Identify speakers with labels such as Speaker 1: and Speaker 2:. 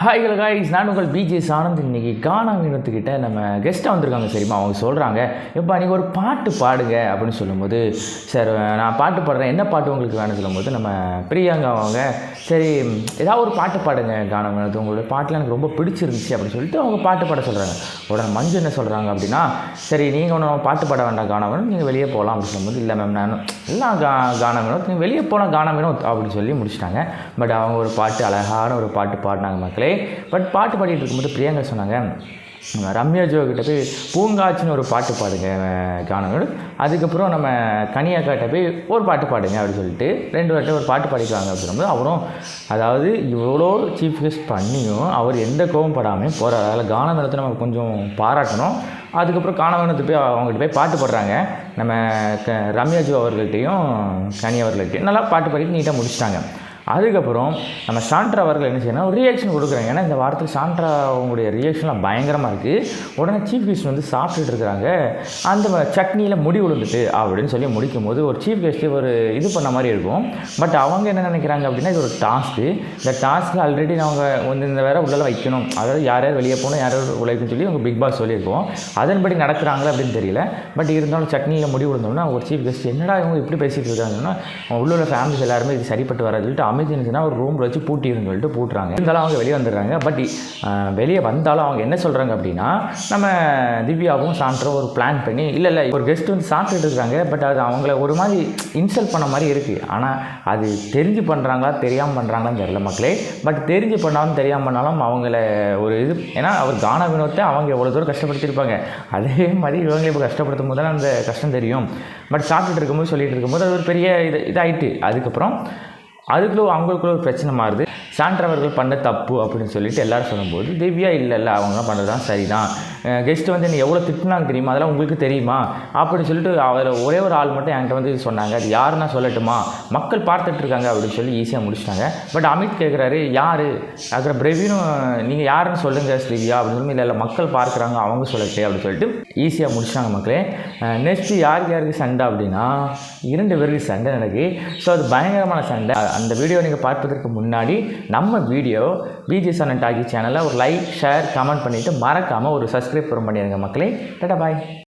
Speaker 1: Hi hello guys நான் உங்கள் BJ's Anand இன்னைக்கு கானா வினோத்துக்கிட்ட நம்ம கெஸ்ட்டாக வந்திருக்காங்க சரிம்மா அவங்க சொல்கிறாங்க எப்பா நீங்கள் ஒரு பாட்டு பாடுங்க அப்படின்னு சொல்லும்போது சார் நான் பாட்டு பாடுறேன். என்ன பாட்டு உங்களுக்கு வேணும்னு சொல்லும்போது நம்ம பிரியாங்க அவங்க சரி ஏதாவது ஒரு பாட்டு பாடுங்க கானா வினோத் உங்களோட பாட்டில் எனக்கு ரொம்ப பிடிச்சிருந்துச்சு அப்படின்னு சொல்லிட்டு அவங்க பாட்டு பாட சொல்கிறாங்க உடனே மஞ்சு என்ன சொல்கிறாங்க அப்படின்னா சரி நீங்கள் ஒன்றும் பாட்டு பாட வேண்டாம் கானா வினோத் நீங்கள் வெளியே போகலாம் அப்படின்னு சொல்லும்போது இல்லை மேம் நான் எல்லாம் கா கானா வினோத் நீங்கள் வெளியே போனால் கானா வினோத் அப்படின்னு சொல்லி முடிச்சிட்டாங்க. பட் அவங்க ஒரு பாட்டு அழகான ஒரு பாட்டு பாடினாங்க மக்களே. பட் பாட்டு பாடிட்டு இருக்கும்போது பிரியங்கா சொன்னாங்க ரம்யா ஜோ கிட்ட போய் பூங்காச்சின்னு ஒரு பாட்டு பாடுங்க கானங்களோடு அதுக்கப்புறம் நம்ம கனியாக்காட்ட போய் ஒரு பாட்டு பாடுங்க அப்படின்னு சொல்லிட்டு ரெண்டு வாட்டி ஒரு பாட்டு பாடிக்குவாங்க அப்படின்னு அவரும் அதாவது இவ்வளோ சீஃப் கெஸ்ட் பண்ணியும் அவர் எந்த கோபம் படாமல் போகிறார் அதில் கானமேளத்தை நம்ம கொஞ்சம் பாராட்டணும். அதுக்கப்புறம் காணவனத்து போய் அவங்ககிட்ட போய் பாட்டு பாடுறாங்க. நம்ம க ரம்யாஜு அவர்கள்ட்டையும் கனி அவர்கள்ட்டையும் நல்லா பாட்டு பாடிட்டு நீட்டாக முடிச்சிட்டாங்க. அதுக்கப்புறம் நம்ம சாண்ட்ரா அவர்கள் என்ன செய்யணும் ஒரு ரியாக்ஷன் கொடுக்குறாங்க. ஏன்னா இந்த வாரத்தில் சாண்ட்ரா அவங்களுடைய ரியாக்ஷன்லாம் பயங்கரமாக இருக்குது உடனே சீஃப் கெஸ்ட் வந்து சாப்பிட்டுட்டு இருக்கிறாங்க. அந்த சட்னியில் முடி விழுந்துட்டு அப்படின்னு சொல்லி முடிக்கும் போது ஒரு சீஃப் கெஸ்ட்டு ஒரு இது பண்ண மாதிரி இருக்கும். பட் அவங்க என்ன நினைக்கிறாங்க அப்படின்னா இது ஒரு டாஸ்க்கு இந்த டாஸ்க்கில் ஆல்ரெடி அவங்க வந்து இந்த வேற உள்ளே வைக்கணும். அதாவது யார் யார் வெளியே போகணும் யார் யார் உழைக்குன்னு சொல்லி அவங்க பிக் பாஸ் சொல்லியிருக்கோம். அதன்படி நடக்கிறாங்களா அப்படின்னு தெரியல. பட் இருந்தாலும் சட்னியில் முடி விழுந்தோம்னா ஒரு சீஃப் கெஸ்ட் என்னடா இவங்க இப்படி பேசிட்டு இருக்காங்கன்னா உள்ள உள்ள ஃபேமிலிஸ் எல்லாருமே இது சரிப்பட்டு வராது சொல்லிட்டு அமைச்சிருந்துச்சுன்னா ஒரு ரூமில் வச்சு பூட்டிடுன்னு சொல்லிட்டு பூட்டுறாங்க. இருந்தாலும் அவங்க வெளியே வந்துடுறாங்க. பட் வெளியே வந்தாலும் அவங்க என்ன சொல்கிறாங்க அப்படின்னா நம்ம திவ்யாவும் சாண்ட்ரும் ஒரு பிளான் பண்ணி இல்லை இல்லை ஒரு கெஸ்ட் வந்து சாப்பிட்டுட்டு இருக்காங்க. பட் அது அவங்கள ஒரு மாதிரி இன்சல்ட் பண்ண மாதிரி இருக்குது ஆனால் அது தெரிஞ்சு பண்ணுறாங்களா தெரியாமல் பண்ணுறாங்களான்னு தெரியல மக்களே. பட் தெரிஞ்சு பண்ணாலும் தெரியாமல் பண்ணாலும் அவங்கள ஒரு இது ஏன்னா அவர் கானா வினோத்தை அவங்க எவ்வளோ தூரம் கஷ்டப்படுத்தியிருப்பாங்க. அதே மாதிரி இவங்களை இப்போ கஷ்டப்படுத்தும் போது தான் அந்த கஷ்டம் தெரியும். பட் சாப்பிட்டுட்டு இருக்கும்போது சொல்லிகிட்டு இருக்கும்போது அது ஒரு பெரிய இது இதாயிட்டு. அதுக்கப்புறம் அதுக்குள்ளே அவங்களுக்குள்ள ஒரு பிரச்சனை மாறுது. சான்றவர்கள் பண்ண தப்பு அப்படின்னு சொல்லிட்டு எல்லாரும் சொல்லும்போது திவ்யா இல்லை இல்லை அவங்க பண்ணுறது தான் கெஸ்ட்டு வந்து என்னை எவ்வளோ திட்டினாங்க தெரியுமா? அதெல்லாம் உங்களுக்கு தெரியுமா? அப்படின்னு சொல்லிட்டு அவர் ஒரே ஒரு ஆள் மட்டும் என்கிட்ட வந்து சொன்னாங்க அது யாருன்னா சொல்லட்டுமா? மக்கள் பார்த்துட்ருக்காங்க அப்படின்னு சொல்லி ஈஸியாக முடிச்சிட்டாங்க. பட் அமித் கேட்குறாரு யார்? அப்புறம் பிரவீனும் நீங்கள் யாருன்னு சொல்லுங்க ஸ்ரீவியா அப்படின்னு சொல்லி இல்லை இல்லை மக்கள் பார்க்குறாங்க அவங்க சொல்லட்டே அப்படின்னு சொல்லிட்டு ஈஸியாக முடிச்சிட்டாங்க மக்களே. நெக்ஸ்ட்டு யாருக்கு யாருக்கு சண்டை அப்படின்னா இரண்டு பேருக்கு சண்டை நடக்கு ஸோ அது பயங்கரமான சண்டை. அந்த வீடியோ நீங்கள் பார்ப்பதற்கு முன்னாடி நம்ம வீடியோ பிஜி சனன் டாகி சேனலை ஒரு லைக் ஷேர் கமெண்ட் பண்ணிவிட்டு மறக்காமல் ஒரு சப்ஸ்கிரைப் பண்ணிடுங்க மக்களே. டட்டா பாய்